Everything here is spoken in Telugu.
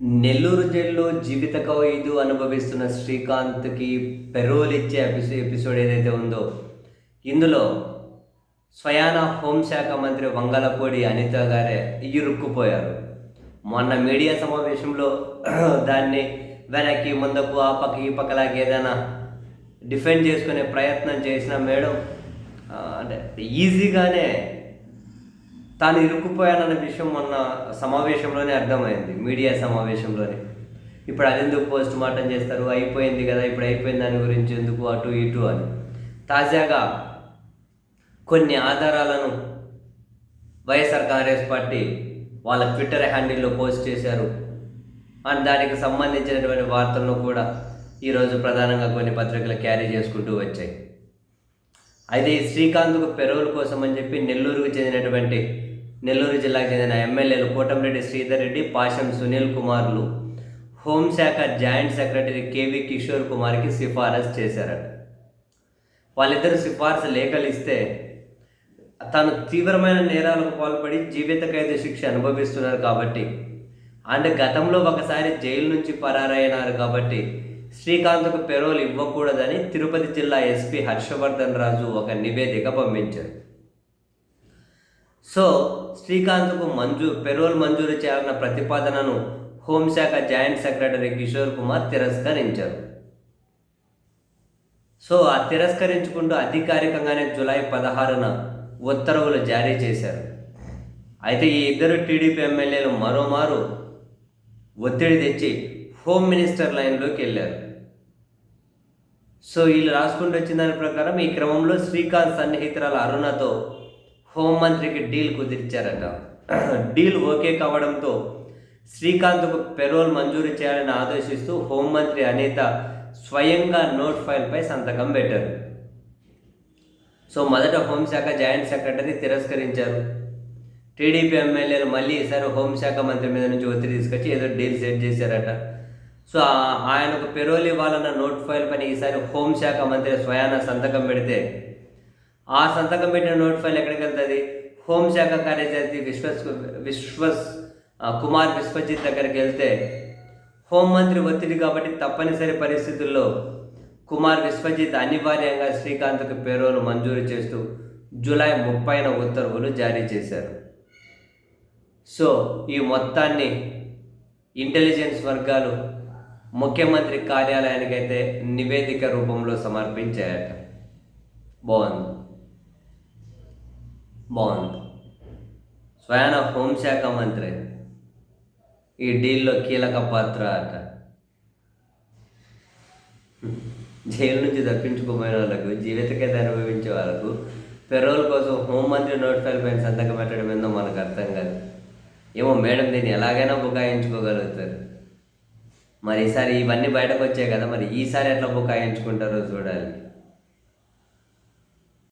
నెల్లూరు జైల్లో జీవిత ఖైదు అనుభవిస్తున్న శ్రీకాంత్కి పెరోల్ ఇచ్చే ఎపిసో ఎపిసోడ్ ఏదైతే ఉందో ఇందులో స్వయాన హోంశాఖ మంత్రి వంగలపూడి అనిత గారే ఇరుక్కుపోయారు. మొన్న మీడియా సమావేశంలో దాన్ని వెనక్కి ముందుకు ఆ పక్క ఈ పక్కలాగా ఏదైనా డిఫెండ్ చేసుకునే ప్రయత్నం చేసిన మేడం అంటే ఈజీగానే తాను ఇరుక్కుపోయానన్న విషయం మొన్న సమావేశంలోనే అర్థమైంది మీడియా సమావేశంలోనే. ఇప్పుడు అదెందుకు పోస్ట్ మార్టం చేస్తారు? అయిపోయింది కదా ఇప్పుడు అయిపోయింది దాని గురించి ఎందుకు అటు ఇటు అని. తాజాగా కొన్ని ఆధారాలను వైఎస్ఆర్ కాంగ్రెస్ పార్టీ వాళ్ళ ట్విట్టర్ హ్యాండిల్లో పోస్ట్ చేశారు. అండ్ దానికి సంబంధించినటువంటి వార్తలను కూడా ఈరోజు ప్రధానంగా కొన్ని పత్రికలు క్యారీ చేసుకుంటూ వచ్చాయి. అయితే ఈ శ్రీకాంత్కు పెరోల్ కోసం అని చెప్పి నెల్లూరుకు చెందినటువంటి నెల్లూరు జిల్లాకు చెందిన ఎమ్మెల్యేలు కోటంరెడ్డి శ్రీధర్ రెడ్డి పాషం సునీల్ కుమార్లు. హోంశాఖ జాయింట్ సెక్రటరీ కేవీ కిషోర్ కుమార్కి సిఫారసు చేశారట. వాళ్ళిద్దరు సిఫార్సు లేఖలు ఇస్తే తాను తీవ్రమైన నేరాలకు పాల్పడి జీవిత ఖైదు శిక్ష అనుభవిస్తున్నారు కాబట్టి అండ్ గతంలో ఒకసారి జైలు నుంచి పరారైనారు కాబట్టి శ్రీకాంత్కు పెరోల్ ఇవ్వకూడదని తిరుపతి జిల్లా ఎస్పీ హర్షవర్ధన్ రాజు ఒక నివేదిక పంపించారు. సో శ్రీకాంత్కు మంజూ పెరోల్ మంజూరు చేయాలన్న ప్రతిపాదనను హోంశాఖ జాయింట్ సెక్రటరీ కిషోర్ కుమార్ తిరస్కరించారు. సో ఆ తిరస్కరించుకుంటూ అధికారికంగానే జూలై పదహారున ఉత్తర్వులు జారీ చేశారు. అయితే ఈ ఇద్దరు టీడీపీ ఎమ్మెల్యేలు మరోమారు ఒత్తిడి తెచ్చి హోమ్ మినిస్టర్ లైన్లోకి వెళ్ళారు. సో వీళ్ళు రాసుకుంటూ వచ్చిన దాని ప్రకారం ఈ క్రమంలో శ్రీకాంత్ సన్నిహితురాల అరుణతో హోంమంత్రికి డీల్ కుదిర్చారట. డీల్ ఓకే కావడంతో శ్రీకాంత్కు పెరోల్ మంజూరు చేయాలని ఆదేశిస్తూ హోంమంత్రి అనిత స్వయంగా నోట్ ఫైల్పై సంతకం పెట్టారు. సో మొదట హోంశాఖ జాయింట్ సెక్రటరీ తిరస్కరించారు. టీడీపీ ఎమ్మెల్యేలు మళ్ళీ ఈసారి హోంశాఖ మంత్రి మీద నుంచి ఒత్తిడి తీసుకొచ్చి ఏదో డీల్ సెట్ చేశారట. సో ఆయనకు పెరోల్ ఇవ్వాలన్న నోట్ ఫైల్ పని ఈసారి హోంశాఖ మంత్రి స్వయాన సంతకం పెడితే ఆ సంతకం పెట్టిన నోట్ ఫైల్ ఎక్కడికి వెళ్తుంది? హోంశాఖ కార్యదర్శి విశ్వస్ విశ్వస్ కుమార్ విశ్వజిత్ దగ్గరికి వెళ్తే హోంమంత్రి ఒత్తిడి కాబట్టి తప్పనిసరి పరిస్థితుల్లో కుమార్ విశ్వజిత్ అనివార్యంగా శ్రీకాంత్కు పేరోలు మంజూరు చేస్తూ జూలై ముప్పైన ఉత్తర్వులు జారీ చేశారు. సో ఈ మొత్తాన్ని ఇంటెలిజెన్స్ వర్గాలు ముఖ్యమంత్రి కార్యాలయానికైతే నివేదిక రూపంలో సమర్పించాయట. బాగుంది. బాగుంది. స్వయాన హోంశాఖ మంత్రి. ఈ డీల్లో కీలక పాత్ర అట. జైలు నుంచి తప్పించుకోపోయిన వాళ్ళకు జీవితకైతే అనుభవించే వాళ్ళకు పెరోల్ కోసం హోంమంత్రి నోటిఫైల్ పైన సంతకం పెట్టడం ఏందో మనకు అర్థం కాదు. ఏమో మేడం దీన్ని ఎలాగైనా బుకాయించుకోగలుగుతారు. మరి ఈసారి ఇవన్నీ బయటకు వచ్చాయి కదా మరి ఈసారి ఎట్లా బుకాయించుకుంటారో చూడాలి.